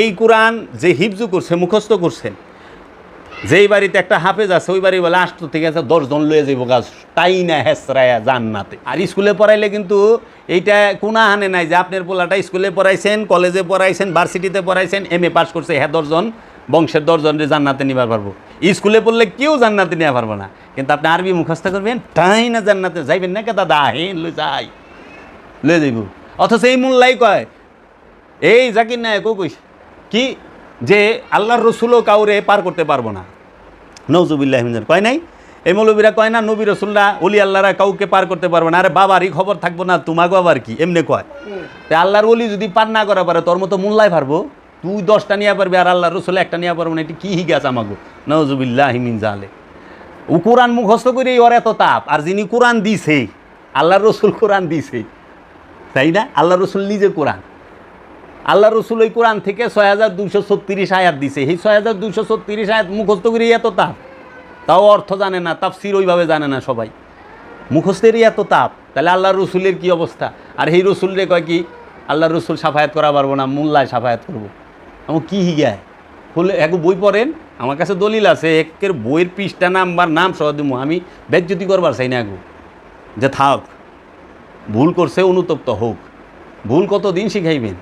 এই কোরআন যে হিফজু করছে, মুখস্থ করছেন যেই বাড়িতে একটা হাফেজ আছে, ওই বাড়ি বলে, আসতো ঠিক আছে দশজন লয়ে যাইব গাছ, তাই না হেসরায়া জান্নাতে? আর স্কুলে পড়াইলে কিন্তু এইটা কোনা হানে নাই যে আপনার পোলাটা স্কুলে পড়াইছেন, কলেজে পড়াইছেন, ভার্সিটিতে পড়াইছেন, এম এ পাস করছে হ্যাঁ দশজন বংশের দশজনের জান্নাতে নিবার পারব। স্কুলে পড়লে কেউ জান্নাতে নিয়ে পারব না। কিন্তু আপনি আরবি মুখস্থ করবেন? তাই না জান্নাতে? যাইবেন না কে দাদা? হেন লই যাই। লয়ে যাইব। অথচ এই মোল্লাই কয়, এই জাকির নায়ক কইস কি? যে আল্লাহর রসুলও কাউরে পার করতে পারব না। নৌজুবিল্লাহ কয় নাই? এই মৌলবীরা কয় না, নবী রসুল্লাহ অলি আল্লাহরা কাউকে পার করতে পারবে না। আরে বাবারই খবর থাকব না তোমাকে আবার কি? এমনি কয়। তা আল্লাহর অলি যদি পার না করা পারে, তোর মতো মোল্লাই পারব? তুই দশটা নিয়ে পারবি আর আল্লাহ রসুল একটা নিয়ে পারব না, এটি কি হিগাছ আমাকে নজুবিল্লাহ জালে ও কোরআন মুখস্থ করে ওর এত তাপ, আর যিনি কোরআন দিছে, আল্লাহর রসুল কোরআন দিছে। তাই না? আল্লাহ রসুল নিজে কোরআন। আল্লাহ রসুল ওই কোরআন থেকে ছয় হাজার দুশো ছত্রিশ আয়াত দিছে। এই ছয় হাজার দুশো ছত্রিশ আয়াত মুখস্থ করে এত তাপ। তাও অর্থ জানে না, তাফসির ওইভাবে জানে না সবাই। মুখস্থেরই এত তাপ। তাহলে আল্লাহ রসুলের কি অবস্থা? আর এই রসুল রে কয় কি আল্লাহ রসুল সাফায়াত করা পারব না, মোল্লায় সাফায়াত করব। আমার কি হিগায়? হলে এক বই পড়েন? আমার কাছে দলিল আছে, একের বইয়ের পৃষ্ঠা, নাম্বার, নাম সহ আমি বেজ্জতি করবার চাই না আগু যে থাক, ভুল করছে, অনুতপ্ত হোক। ভুল কতদিন শিখাইবেন?